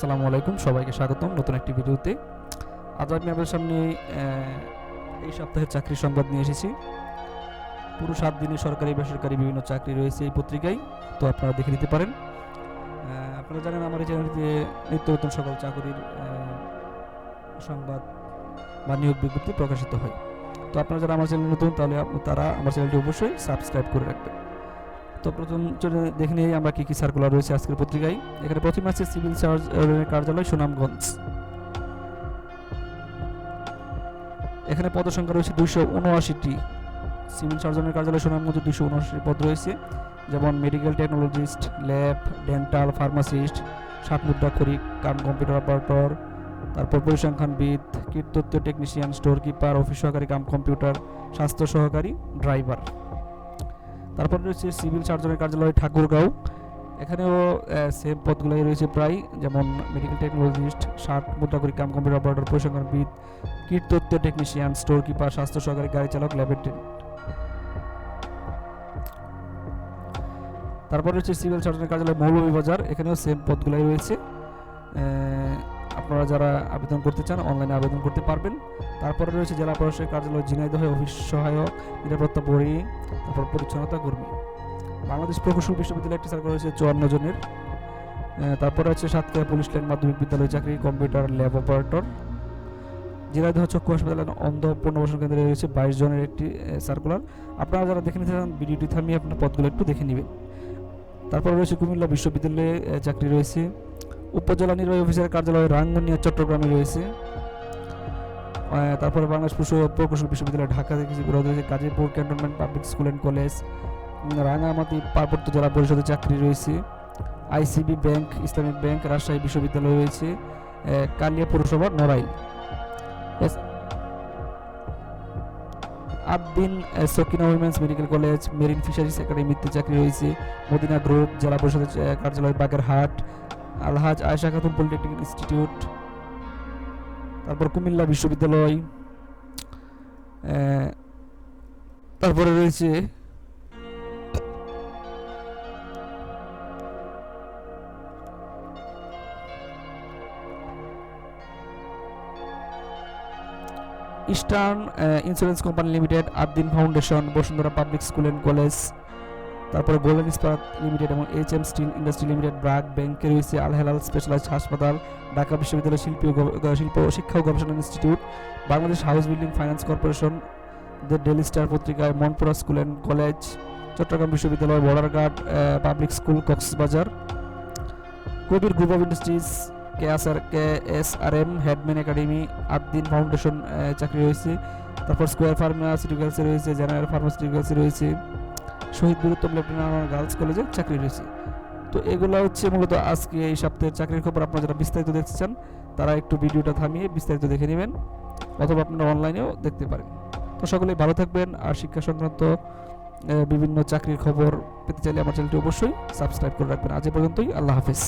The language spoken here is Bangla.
আসসালামু আলাইকুম, সবাইকে স্বাগতম নতুন একটি ভিডিওতে। আজ আমি আপনাদের সামনে এই সপ্তাহের চাকরির সংবাদ নিয়ে এসেছি। পুরো সাত দিনে সরকারি, বেসরকারি বিভিন্ন চাকরি রয়েছে এই পত্রিকায়, তো আপনারা দেখে নিতে পারেন। আপনারা জানেন আমার এই চ্যানেলটিতে নিত্য নতুন সকল চাকরির সংবাদ বা নিয়োগ বিজ্ঞপ্তি প্রকাশিত হয়। তো আপনারা যারা আমার চ্যানেল নতুন, তাহলে তারা আমার চ্যানেলটি অবশ্যই সাবস্ক্রাইব করে রাখবেন। তো প্রথম চলে দেখে নিই আমরা কী কী সার্কুলার রয়েছে আজকের পত্রিকায়। এখানে প্রথমে আছে সিভিল সার্জনের কার্যালয়, সুনামগঞ্জ। এখানে পদসংখ্যা রয়েছে দুশো উনআশিটি। সিভিল সার্জনের কার্যালয়, সুনামগঞ্জে দুশো উনআশি পদ রয়েছে। যেমন medical technologist lab dental pharmacist সাত মুদ্রা খরিক কাম কম্পিউটার অপারেটর তারপর পরিসংখ্যানবিদ কীর্তত্ব টেকনিশিয়ান স্টোর কিপার অফিস সহকারী, কাম কম্পিউটার স্বাস্থ্য সহকারী ড্রাইভার তারপর রয়েছে সিভিল সার্জনের কার্যালয় ঠাকুরগাঁও। এখানেও সেম পদগুলোই রয়েছে প্রায়, যেমন মেডিকেল টেকনোলজিস্ট ষাট মুদ্রাকরী কাম কম্পিউটার অপারেটর পরিসংখ্যানবিদ কীর্তত্ব টেকনিশিয়ান স্টোর কিপার স্বাস্থ্য সহকারী গাড়ি চালক ল্যাবরেটরি তারপর রয়েছে সিভিল সার্জনের কার্যালয় মৌলভীবাজার, এখানেও সেম পদগুলোই রয়েছে। আপনারা যারা আবেদন করতে চান, অনলাইনে আবেদন করতে পারবেন। তারপরে রয়েছে জেলা প্রশাসকের কার্যালয় ঝিনাইদহ অফিস সহায়ক, নিরাপত্তা বোর্ডিং তারপর পরিচ্ছন্নতা কর্মী। বাংলাদেশ প্রকৌশল বিশ্ববিদ্যালয় একটি সার্কেল রয়েছে চুয়ান্ন জনের। তারপরে আছে সাতক্ষীরা পুলিশ লাইন মাধ্যমিক বিদ্যালয় চাকরি, কম্পিউটার ল্যাব অপারেটর। ঝিনাইদহ চক্ষু হাসপাতাল অন্ধ পুনর্বাসন কেন্দ্রে রয়েছে বাইশ জনের একটি সার্কুলার। আপনারা যারা দেখে নিতে চান, ভিডিওটি থামিয়ে আপনার পদগুলো একটু দেখে নেবেন। তারপর রয়েছে কুমিল্লা বিশ্ববিদ্যালয়ে চাকরি রয়েছে। উপজেলা নির্বাহী অফিসের কার্যালয় রাঙ্গুনিয়া, চট্টগ্রামে রয়েছে। তারপরে বাংলাদেশ প্রকৌশল বিশ্ববিদ্যালয়, ঢাকা থেকে রয়েছে Gazipur, cantonment public school and college Rangamati পার্বত্য জেলা পরিষদের চাকরি রয়েছে। ICB bank, Islamic bank, Rajshahi বিশ্ববিদ্যালয় রয়েছে। কালিয়া পৌরসভা, Narail. Abdin Sakina women's medical college, marine fisheries একাডেমিতে চাকরি রয়েছে। মদিনা গ্রুপ, জেলা পরিষদের কার্যালয়, বাগেরহাট আলহাজ আয়সা খাতুন পলিটেকনিক ইনস্টিটিউট, তারপর কুমিল্লা বিশ্ববিদ্যালয় তারপরে রয়েছে eastern insurance company limited Addin foundation, Bashundhara public school and college. তারপরে গোল্ডেন ইস্পাত লিমিটেড এবং H M steel industry limited BRAC ব্যাংকে রয়েছে আল হেলাল স্পেশালাইজড হাসপাতাল ঢাকা বিশ্ববিদ্যালয় শিল্পী শিল্প শিক্ষা ও গবেষণা institute Bangladesh house building finance corporation the daily star পত্রিকায় Monpura school and college Chattogram বিশ্ববিদ্যালয়, বর্ডারঘাট public school Cox's Bazar Kabir group of industries K S R K S R M headman academy Addin foundation চাকরি রয়েছে। তারপর স্কোয়ার ফার্মাসিউটিক্যালসে রয়েছে জেনারেল ফার্মাসিউটিক্যালসে রয়েছে। শহীদ বীরুত্তম লেফটেন্যান্ট গার্লস কলেজে চাকরি রয়েছে তো এগুলো হচ্ছে মূলত আজকে এই সপ্তাহের চাকরির খবর। আপনারা যারা বিস্তারিত দেখতে চান, তারা একটু ভিডিওটা থামিয়ে বিস্তারিত দেখে নেবেন অথবা আপনারা অনলাইনেও দেখতে পারেন। তো সকলেই ভালো থাকবেন আর শিক্ষা সংক্রান্ত বিভিন্ন চাকরির খবর পেতে চাইলে আমার চ্যানেলটি অবশ্যই সাবস্ক্রাইব করে রাখবেন। আজ পর্যন্তই, আল্লাহ হাফেজ।